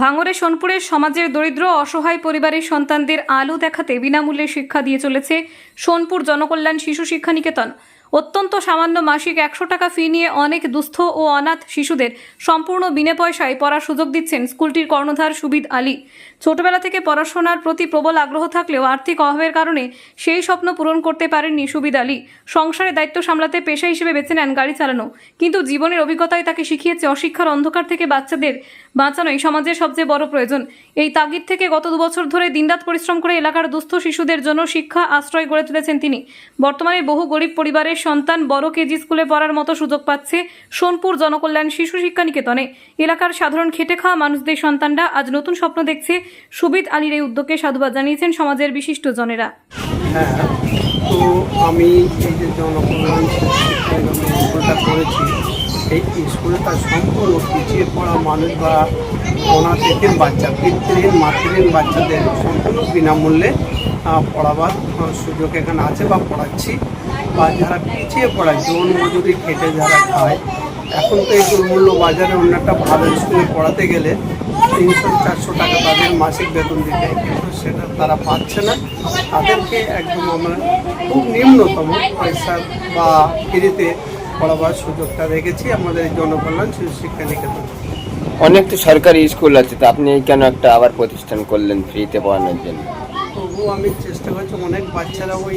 ভাঙড়ে সোনপুরের সমাজের দরিদ্র অসহায় পরিবারের সন্তানদের আলো দেখাতে বিনামূল্যে শিক্ষা দিয়ে চলেছে সোনপুর জনকল্যাণ শিশু শিক্ষা নিকেতন অত্যন্ত সামান্য মাসিক একশো টাকা ফি নিয়ে অনেক দুস্থ ও অনাথ শিশুদের সম্পূর্ণ বিনা পয়সায় পড়ার সুযোগ দিচ্ছেন স্কুলটির কর্ণধার সুবিদ আলী। ছোটবেলা থেকে পড়াশোনার প্রতি প্রবল আগ্রহ থাকলেও আর্থিক অভাবের কারণে সেই স্বপ্ন পূরণ করতে পারেননি সুবিদ আলী। সংসারে দায়িত্ব সামলাতে পেশা হিসেবে বেছে নেন গাড়ি চালানো, কিন্তু জীবনের অভিজ্ঞতায় তাকে শিখিয়েছে অশিক্ষার অন্ধকার থেকে বাচ্চাদের বাঁচানোই সমাজের সবচেয়ে বড় প্রয়োজন। এই তাগিদ থেকে গত দুবছর ধরে দিনরাত পরিশ্রম করে এলাকার দুস্থ শিশুদের জন্য শিক্ষা আশ্রয় গড়ে তুলেছেন তিনি। বর্তমানে বহু গরিব পরিবারের সন্তান বড় কেজি স্কুলে পড়ার মতো সুযোগ পাচ্ছে সোনপুর জনকল্যাণ শিশু শিক্ষা নিকেতনে। এলাকার সাধারণ খেটে খাওয়া মানুষদের সন্তানরা আজ নতুন স্বপ্ন দেখছে। সুবিদ আলীর এই উদ্যোগকে সাধুবাদ জানিয়েছেন সমাজের বিশিষ্ট জনেরা হ্যাঁ তো আমি এই যে জনকল্যাণ নিগমের করেছি এই স্কুলটা সম্পূর্ণ পিছিয়ে পড়া মানুষ বা অনাথের বাচ্চা পিতৃহীন মাতৃহীন বাচ্চাদের সম্পূর্ণ বিনামূল্যে পড়াবার সুযোগ এখানে আছে বা পড়াচ্ছি বা যারা পিছিয়ে পড়া, জন মজুরি খেটে যারা খায়, এখন তো এই মূল্য বাজারে অন্য একটা ভালো স্কুলে পড়াতে গেলে তিনশো, চারশো টাকা তাদের মাসিক বেতন দিতে। কিন্তু সেটা তারা পাচ্ছে না তাদেরকে একদম আমরা খুব নিম্নতম পয়সা বা ফ্রিতে পড়াবার সুযোগটা রেখেছি আমাদের জনকল্যাণ শিক্ষা নিকেতন অনেক তো সরকারি স্কুল আছে, তো আপনি কেন একটা আবার প্রতিষ্ঠান করলেন ফ্রিতে পড়ানোর জন্য? তবুও আমি চেষ্টা করছি অনেক বাচ্চারা ওই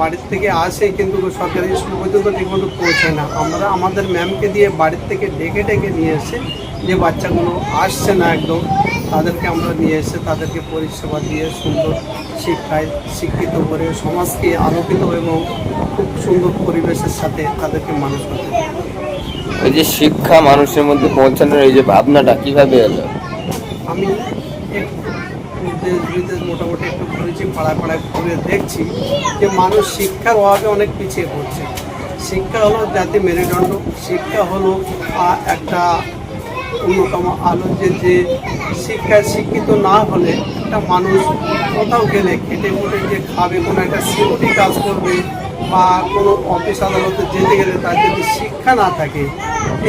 বাড়ির থেকে আসে কিন্তু সরকারি স্কুল পর্যন্ত ঠিকমতো পৌঁছায় না আমরা আমাদের ম্যামকে দিয়ে বাড়ির থেকে ডেকে ডেকে নিয়ে এসে যে বাচ্চাগুলো আসছে না একদম তাদেরকে আমরা নিয়ে এসে তাদেরকে পরিষেবা দিয়ে সুন্দর শিক্ষায় শিক্ষিত করে সমাজকে আলোকিত এবং খুব সুন্দর পরিবেশের সাথে তাদেরকে মানুষ করতে। এই যে শিক্ষা মানুষের মধ্যে পৌঁছানোর এই যে ভাবনাটা কীভাবে এলো আমি বিদেশ মোটামুটি একটু ঘুরেছি, পাড়ায় পাড়ায় ঘুরে দেখছি যে মানুষ শিক্ষার অভাবে অনেক পিছিয়ে পড়ছে। শিক্ষা হলো জাতি মেরুদণ্ড। শিক্ষা হলো একটা অন্যতম আলো যে যে শিক্ষায় শিক্ষিত না হলে একটা মানুষ কোথাও গেলে খেটে খুটে যে খাবে, কোনো একটা সিকিউরিটি কাজ করবে বা কোনো অফিস আদালতে যেতে গেলে তার যদি শিক্ষা না থাকে,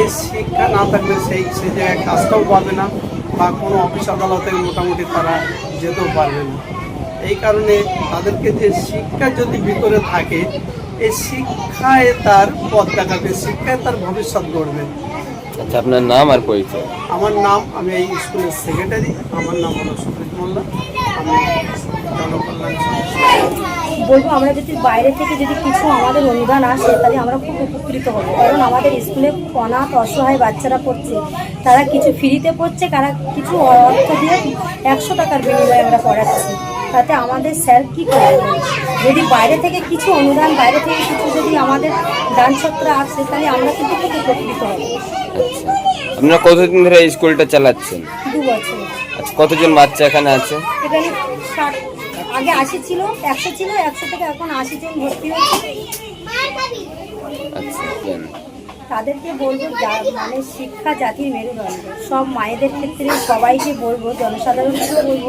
এই শিক্ষা না থাকলে সেই সেই জায়গায় কাজটাও পাবে না। বা কোনো অফিস আদালতে মোটামুটি তারা যেতেও পারবে না। এই কারণে তাদেরকে যে শিক্ষা যদি ভিতরে থাকে এই শিক্ষায় তার পথ দেখাবে শিক্ষায় তার ভবিষ্যৎ গড়বে। আচ্ছা আপনার নাম আর পরিচয়? আমার নাম আমি এই স্কুলের সেক্রেটারি আমার নাম হলো সুপ্রীত মোল্লা। আমি বলব আমরা যদি বাইরে থেকে যদি কিছু আমাদের অনুদান আসে তাহলে আমরা খুব উপকৃত হব। কারণ আমাদের স্কুলে অনাথ অসহায় বাচ্চারা পড়ছে তারা কিছু ফ্রিতে পড়ছে কারা কিছু অর্থ দিয়ে একশো টাকার বিনিময়ে আমরা পড়াচ্ছি। তাতে আমাদের স্যার কী করবে যদি বাইরে থেকে কিছু অনুদান বাইরে থেকে কিছু যদি আমাদের দান ছত্র আসে তাহলে আমরা কিন্তু খুব উপকৃত হব। আপনারা কতদিন ধরে এই স্কুলটা চালাচ্ছেন? দু বছর। আচ্ছা কতজন বাচ্চা এখানে আছে? এখানে আগে আশি ছিল একশো ছিল একশো থেকে এখন আশি জন ভর্তি হয়েছে। আচ্ছা তাদেরকে বলব মানে শিক্ষা জাতির মেরুদণ্ড। সব মায়েদের ক্ষেত্রে সবাইকে বলব জনসাধারণকে বলব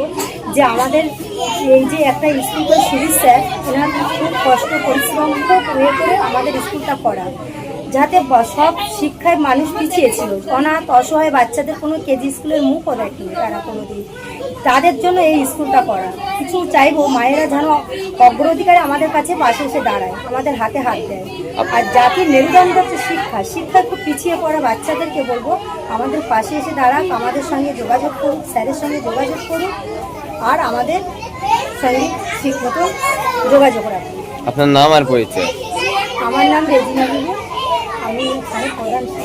যে আমাদের এই যে একটা স্কুল সুবিধ স্যার এনার খুব কষ্ট পরিশ্রম খুব ইয়ে করে আমাদের স্কুলটা করা যাতে সব শিক্ষায় মানুষ পিছিয়ে ছিল অনাথ অসহায় বাচ্চাদের কোনো কেজি স্কুলের মুখও দেখেনি তারা কোনো দিন তাদের জন্য এই স্কুলটা করা। কিছু চাইব মায়েরা যেন অগ্রাধিকারে আমাদের কাছে পাশে এসে দাঁড়ায় আমাদের হাতে হাত দেয়। আর জাতির মেরুদণ্ড হচ্ছে শিক্ষা। শিক্ষা খুব পিছিয়ে পড়া বাচ্চাদেরকে বলব আমাদের পাশে এসে দাঁড়াক আমাদের সঙ্গে যোগাযোগ করুক স্যারের সঙ্গে যোগাযোগ করুক আর আমাদের সঙ্গে ঠিক মতো যোগাযোগ রাখুন আপনার নাম আর পরিচয়? আমার নাম রেজিনা বিবু। আমি এখানে প্রধান শিক্ষিকা